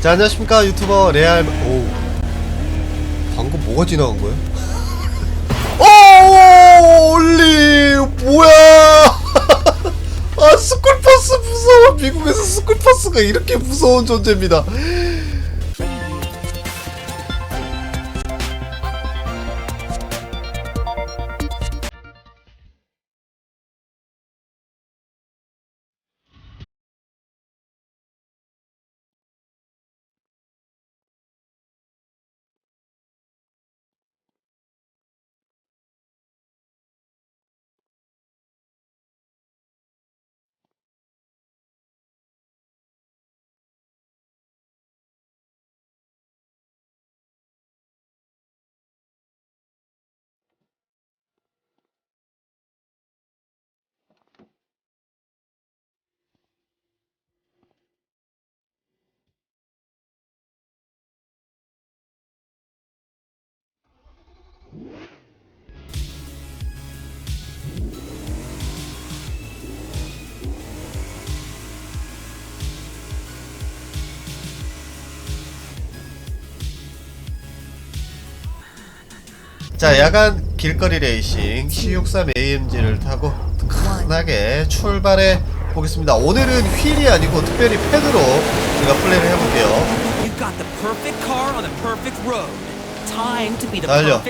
자 안녕하십니까 유튜버 레알 오. 방금 뭐가 지나간 거야? 오 올리 뭐야? 아 스쿨버스 무서워. 미국에서 스쿨버스가 이렇게 무서운 존재입니다 자 야간 길거리 레이싱 C63 AMG를 타고 크하게 출발해 보겠습니다. 오늘은 휠이 아니고 특별히 패드로 제가 플레이를 해볼게요. 달려.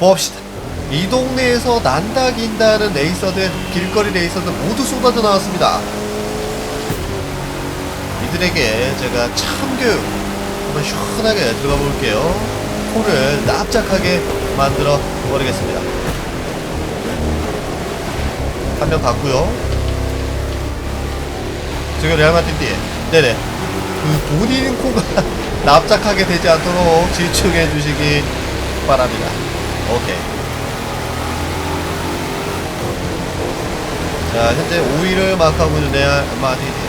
봅시다. 이 동네에서 난다 긴다는 레이서들 길거리 레이서들 모두 쏟아져 나왔습니다. 이들에게 제가 참교육 한번 시원하게 들어가 볼게요 폰을 납작하게 만들어 버리겠습니다. 한명 갔고요. 저기 레알마틴 뒤에. 네네. 그 본인 코가 납작하게 되지 않도록 집중해 주시기 바랍니다. 오케이. 자 현재 5위를 마크하고 있는 레알마틴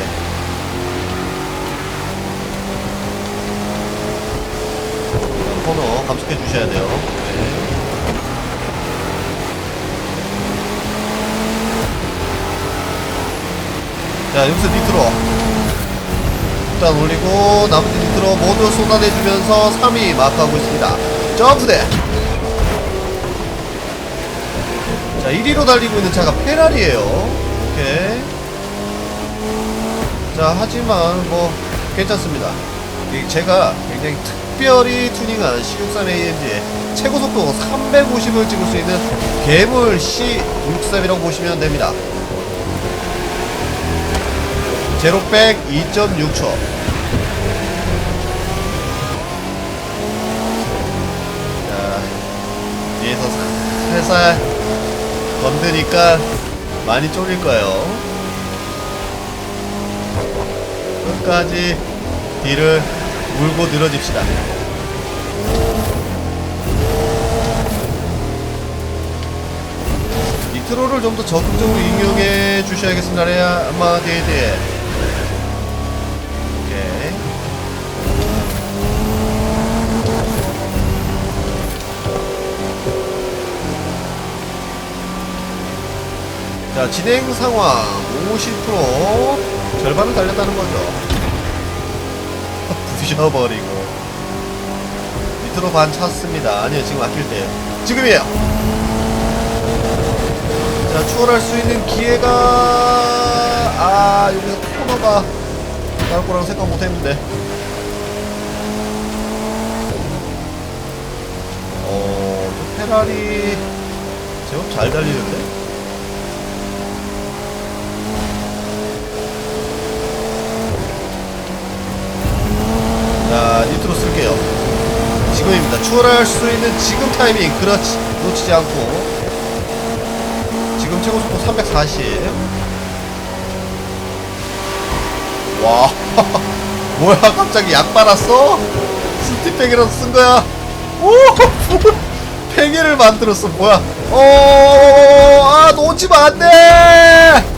번호 감속해 주셔야 돼요. 네. 자 여기서 밑으로. 일단 올리고 나머지 밑으로 모두 쏟아내주면서 3위 마크하고 있습니다. 점프대. 자 1위로 달리고 있는 차가 페라리에요. 오케이. 자 하지만 뭐 괜찮습니다. 이 제가 굉장히 특 별히 튜닝한 C63 AMG의 최고 속도 350을 찍을 수 있는 괴물 C63이라고 보시면 됩니다. 제로백 2.6초. 자 뒤에서 살살 건드니까 많이 쫄릴 거예요. 끝까지 뒤를 물고 늘어집시다. 니트로를 좀 더 적극적으로 응용해 주셔야겠습니다. 레아마 데이데 오케이. 자 진행 상황. 50% 절반을 달렸다는 거죠 부셔버리고. 밑으로 반 찼습니다. 아니요 지금 아낄 때요. 지금이에요. 자 추월할 수 있는 기회가 아 여기서 코너가 나올 거라고 생각 못했는데. 어저 페라리 제법 잘 달리는데 자 니트로 쓸게요 지금입니다. 추월할 수 있는 지금 타이밍. 그렇지. 놓치지 않고. 지금 최고 속도 340 와. 뭐야 갑자기 약 빨았어? 스티팩이라도 쓴 거야? 오! 팽이를 만들었어. 뭐야? 어아 놓치면 안돼